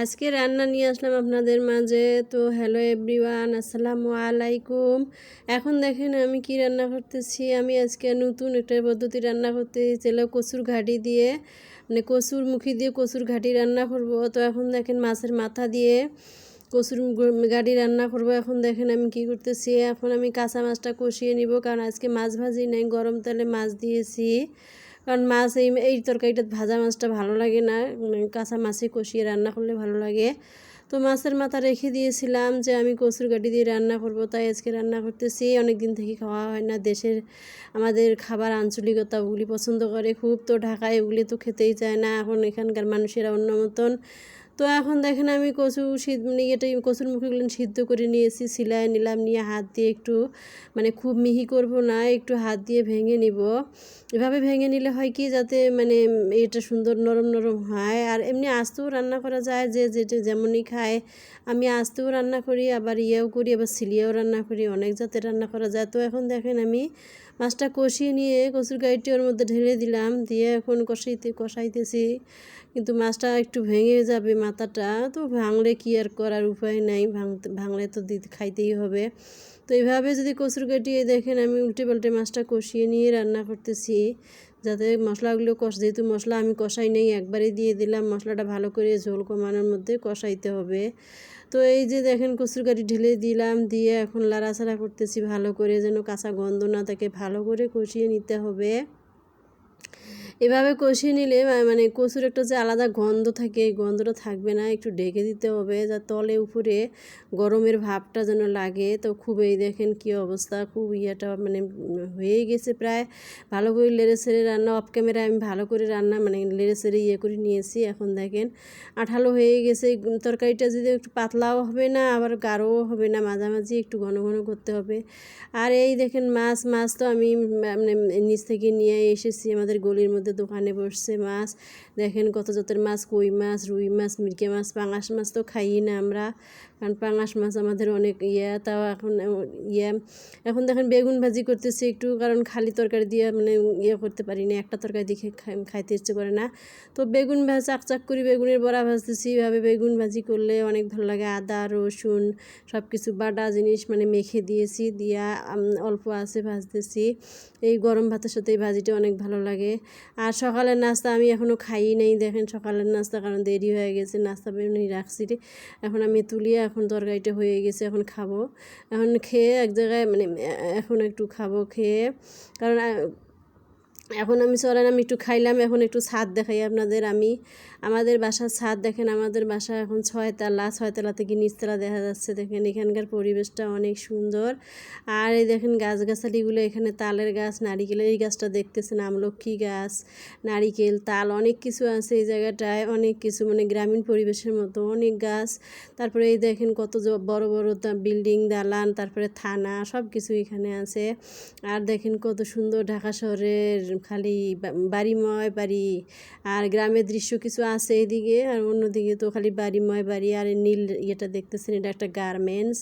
আজকে রান্না নিয়ে আসলাম আপনাদের মাঝে। তো হ্যালো এভরিওয়ান আসসালামু আলাইকুম। এখন দেখেন আমি কি রান্না করতেছি। আমি আজকে নতুন একটা পদ্ধতি রান্না করতে ছিল কচুর ঘাটি দিয়ে। মানে কচুর মুখি দিয়ে কচুর ঘাটি রান্না করব। তো এখন দেখেন মাছের মাথা দিয়ে কচুর গাড়ি রান্না করব। এখন দেখেন আমি কি করতেছি। এখন আমি কাঁচা মাছটা কষিয়ে নিব, কারণ আজকে মাছ ভাজি নেই, গরম তেলে মাছ দিয়েছি। কারণ মাছ এই এই তরকারিটা ভাজা মাছটা ভালো লাগে না কাঁচা মাছে কষিয়ে রান্না করলে ভালো লাগে। তো মাছের মাথা রেখে দিয়েছিলাম যে আমি কচুর গাড়ি দিয়ে রান্না করব, তাই আজকে রান্না করতেছি। অনেক দিন থেকে খাওয়া হয় না, দেশের আমাদের খাবার আঞ্চলিকতা ওগুলি পছন্দ করে খুব। তো ঢাকায় ওগুলি তো খেতেই চায় না, এখন এখানকার মানুষেরা অন্য মতন। তো এখন দেখেন আমি কচু সিদ্ধ মানে এটা কচুর মুখগুলো সিদ্ধ করে নিয়েছি সিলাই নিলাম, নিয়ে হাত দিয়ে একটু মানে খুব মিহি করব না, একটু হাত দিয়ে ভেঙে নিব। এভাবে ভেঙে নিলে হয় কি যাতে মানে এটা সুন্দর নরম নরম হয়। আর এমনি আস্তেও রান্না করা যায়, যে যেটা যেমনই খায়। আমি আস্তেও রান্না করি, আবার ইয়েও করি, আবার সিলিয়েও রান্না করি, অনেক জাতের রান্না করা যায়। তো এখন দেখেন আমি মাছটা কষিয়ে নিয়ে কচুর গাড়িটি ওর মধ্যে ঢেলে দিলাম, দিয়ে এখন কষাইতে, কষাইতেছি, কিন্তু মাছটা একটু ভেঙে যাবে মাথাটা তো ভাঙলে কি আর করার উপায় নাই ভাঙলে তো দিতে খাইতেই হবে। তো এইভাবে যদি কচুর কাটিয়ে দেখেন, আমি উল্টে পাল্টে মাছটা কষিয়ে নিয়ে রান্না করতেছি। যাতে মশলাগুলো কষ, যেহেতু মশলা আমি কষাই নেই একবারে দিয়ে দিলাম, মশলাটা ভালো করে ঝোল কমানোর মধ্যে কষাইতে হবে। তো এই যে দেখেন, কচুর গাড়ি ঢেলে দিলাম, দিয়ে এখন লাড়াছাড়া করতেছি ভালো করে, যেন কাঁচা গন্ধ না থাকে, ভালো করে কষিয়ে নিতে হবে। এভাবে কষিয়ে নিলে মানে কচুর একটা যে আলাদা গন্ধ থাকে, এই গন্ধটা থাকবে না। একটু ঢেকে দিতে হবে যা তলে উপরে গরমের ভাবটা যেন লাগে। তো খুব এই দেখেন কি অবস্থা, খুব ইয়েটা মানে হয়ে গেছে প্রায়। ভালো করে লেড়ে সেড়ে রান্না অফ ক্যামেরায় আমি ভালো করে রান্না মানে লেড়ে সেড়ে ইয়ে করে নিয়েছি। এখন দেখেন আঠালো হয়ে গেছে। তরকারিটা যদি একটু পাতলাও হবে না, আবার গাঢ়ও হবে না, মাঝামাঝি একটু ঘন ঘন করতে হবে। আর এই দেখেন মাছ মাছ তো আমি মানে নিচ থেকে নিয়ে এসেছি আমাদের গলির মধ্যে। দোকানে বসছে মাছ। দেখেন কত জাতের মাছ, কই মাছ, রুই মাছ, মিরকে মাছ, পাঙাশ মাছ তো খাই না আমরা। কারণ পাঙাশ মাছ আমাদের অনেক ইয়ে তাও এখন ইয়ে। এখন দেখেন বেগুন ভাজি করতেছি একটু, কারণ খালি তরকারি দিয়ে মানে ইয়ে করতে পারি না, একটা তরকারি দেখে খাইতে ইচ্ছে করে না। তো বেগুন ভাজ চাক চাক করে, বেগুনের বড়া ভাজতেছি। এভাবে বেগুন ভাজি করলে অনেক ভালো লাগে। আদা, রসুন সব কিছু বাটা জিনিস মানে মেখে দিয়েছি, দিয়া অল্প আছে ভাজতেছি। এই গরম ভাতের সাথে এই ভাজিটা অনেক ভালো লাগে। আর সকালের নাস্তা আমি এখনও খাই নেই, দেখেন সকালের নাস্তা কারণ দেরি হয়ে গেছে, নাস্তা বেরোনি রাখছি এখন আমি তুলিয়ে এখন তরকারিটা হয়ে গেছে, এখন খাব। এখন খেয়ে এক জায়গায় মানে এখন একটু খাব, খেয়ে। কারণ এখন আমি চলেন, আমি একটু খাইলাম, এখন একটু ছাদ দেখাই আপনাদের আমি। আমাদের বাসার ছাদ দেখেন, আমাদের বাসা এখন ছয়তলা ছয়তলা থেকে নিচতলা দেখা যাচ্ছে। দেখেন এখানকার পরিবেশটা অনেক সুন্দর। আর এই দেখেন গাছগাছালিগুলো, এখানে তালের গাছ, নারিকেলের, এই গাছটা দেখতেছেন আমলক্ষী গাছ, নারিকেল, তাল, অনেক কিছু আছে এই জায়গাটায়, অনেক কিছু মানে গ্রামীণ পরিবেশের মতো অনেক গাছ। তারপরে এই দেখেন কত বড় বড় বিল্ডিং, দালান, তারপরে থানা সব কিছু এখানে আছে। আর দেখেন কত সুন্দর ঢাকা শহরের খালি বাড়িময় বাড়ি। আর গ্রামের দৃশ্য কিছু আছে এদিকে, আর অন্যদিকে তো খালি বাড়িময় বাড়ি। আর নীল ইয়েটা দেখতেছেন, এটা একটা গার্মেন্টস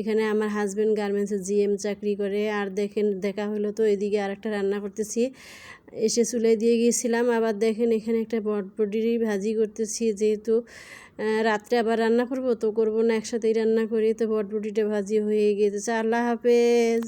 এখানে আমার হাজব্যান্ড গার্মেন্টসে জিএম চাকরি করে। আর দেখেন, দেখা হলো তো এদিকে আর একটা রান্না করতেছি। এসে চুলে দিয়ে গিয়েছিলাম, আবার দেখেন এখানে একটা বটবটির ভাজি করতেছি। যেহেতু রাত্রে আবার রান্না করব, তো করব না, একসাথেই রান্না করি। তো বটবটিটা ভাজি হয়ে গিয়েছে। আল্লাহ হাফেজ।